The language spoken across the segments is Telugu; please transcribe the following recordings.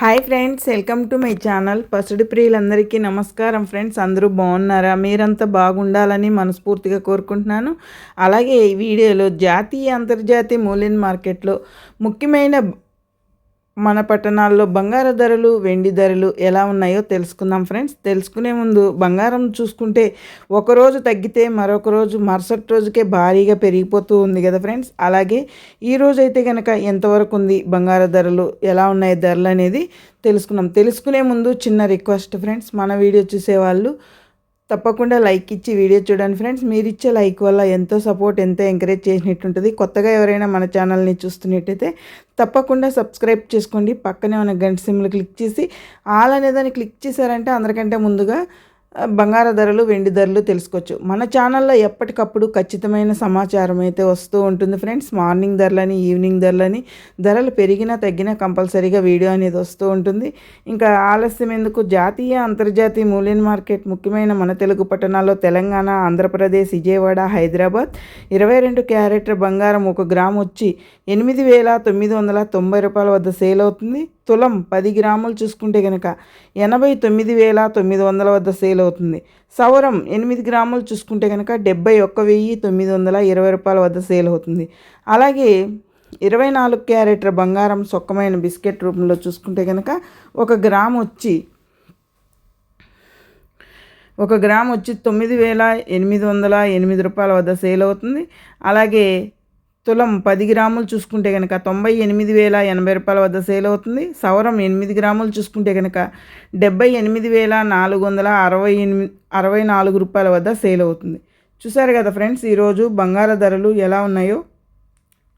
Hi friends welcome to my channel. పసుడి ప్రియులందరికీ నమస్కారం ఫ్రెండ్స్. అందరూ బాగున్నారా? మీరంతా బాగుండాలని మనస్ఫూర్తిగా కోరుకుంటున్నాను. అలాగే ఈ వీడియోలో జాతీయ అంతర్జాతీయ మూలిన్ మార్కెట్లో ముఖ్యమైన మన పట్టణాల్లో బంగారు ధరలు వెండి ధరలు ఎలా ఉన్నాయో తెలుసుకుందాం ఫ్రెండ్స్. తెలుసుకునే ముందు బంగారం చూసుకుంటే ఒకరోజు తగ్గితే మరొక రోజు మరుసటి రోజుకే భారీగా పెరిగిపోతూ ఉంది కదా ఫ్రెండ్స్. అలాగే ఈరోజు అయితే కనుక ఎంతవరకు ఉంది బంగారు ధరలు ఎలా ఉన్నాయి ధరలు అనేది తెలుసుకున్నాం తెలుసుకునే ముందు చిన్న రిక్వెస్ట్ ఫ్రెండ్స్ మన వీడియో చూసేవాళ్ళు తప్పకుండా లైక్ ఇచ్చి వీడియో చూడండి ఫ్రెండ్స్. మీరు ఇచ్చే లైక్ వల్ల ఎంతో సపోర్ట్ ఎంతో ఎంకరేజ్ చేసినట్టుంటుంది. కొత్తగా ఎవరైనా మన ఛానల్ని చూస్తున్నట్టయితే తప్పకుండా సబ్స్క్రైబ్ చేసుకోండి. పక్కనే ఉన్న గంట సిమ్లు క్లిక్ చేసి ఆల్ అనేదాన్ని క్లిక్ చేశారంటే అందరికంటే ముందుగా బంగార ధరలు వెండి ధరలు తెలుసుకోవచ్చు. మన ఛానల్లో ఎప్పటికప్పుడు ఖచ్చితమైన సమాచారం అయితే వస్తూ ఉంటుంది ఫ్రెండ్స్. మార్నింగ్ ధరలని ఈవినింగ్ ధరలని ధరలు పెరిగినా తగ్గినా కంపల్సరీగా వీడియో అనేది వస్తూ ఉంటుంది. ఇంకా ఆలస్యం ఎందుకు? జాతీయ అంతర్జాతీయ మూల్యం మార్కెట్ ముఖ్యమైన మన తెలుగు పట్టణాల్లో తెలంగాణ ఆంధ్రప్రదేశ్ విజయవాడ హైదరాబాద్. ఇరవై రెండు క్యారెట్ బంగారం ఒక గ్రామ్ వచ్చి ఎనిమిది వేల తొమ్మిది వందల తొంభై రూపాయల వద్ద సేల్ అవుతుంది. తులం పది గ్రాములు చూసుకుంటే కనుక ఎనభై తొమ్మిది వేల తొమ్మిది వందల వద్ద సేల్ అవుతుంది. సౌరం ఎనిమిది గ్రాములు చూసుకుంటే కనుక డెబ్బై ఒక్క వెయ్యి తొమ్మిది వందల ఇరవై రూపాయల వద్ద సేల్ అవుతుంది. అలాగే ఇరవై నాలుగు క్యారెట్ల బంగారం సొక్కమైన బిస్కెట్ రూపంలో చూసుకుంటే కనుక ఒక గ్రామ్ వచ్చి ఒక గ్రామ్ వచ్చి తొమ్మిది వేల ఎనిమిది వందల ఎనిమిది రూపాయల వద్ద సేల్ అవుతుంది. అలాగే తులం పది గ్రాములు చూసుకుంటే కనుక తొంభై ఎనిమిది వేల ఎనభై రూపాయల వద్ద సేల్ అవుతుంది. సవరం ఎనిమిది గ్రాములు చూసుకుంటే కనుక డెబ్బై ఎనిమిది వేల నాలుగు వందల అరవై ఎనిమిది అరవై నాలుగు రూపాయల వద్ద సేల్ అవుతుంది. చూసారు కదా ఫ్రెండ్స్ ఈరోజు బంగార ధరలు ఎలా ఉన్నాయో?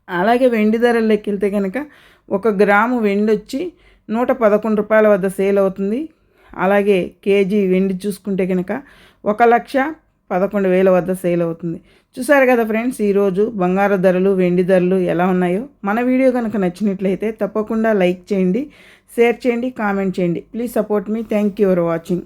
అలాగే వెండి ధరలు వెళ్తే కనుక ఒక గ్రాము వెండి వచ్చి నూట పదకొండు రూపాయల వద్ద సేల్ అవుతుంది. అలాగే కేజీ వెండి చూసుకుంటే కనుక ఒక లక్ష పదకొండు వేల వద్ద సేల్ అవుతుంది. చూసారు కదా ఫ్రెండ్స్ ఈరోజు బంగారు ధరలు వెండి ధరలు ఎలా ఉన్నాయో? మన వీడియో కనుక నచ్చినట్లయితే తప్పకుండా లైక్ చేయండి షేర్ చేయండి కామెంట్ చేయండి. ప్లీజ్ సపోర్ట్ మీ థ్యాంక్ యూ ఫర్ వాచింగ్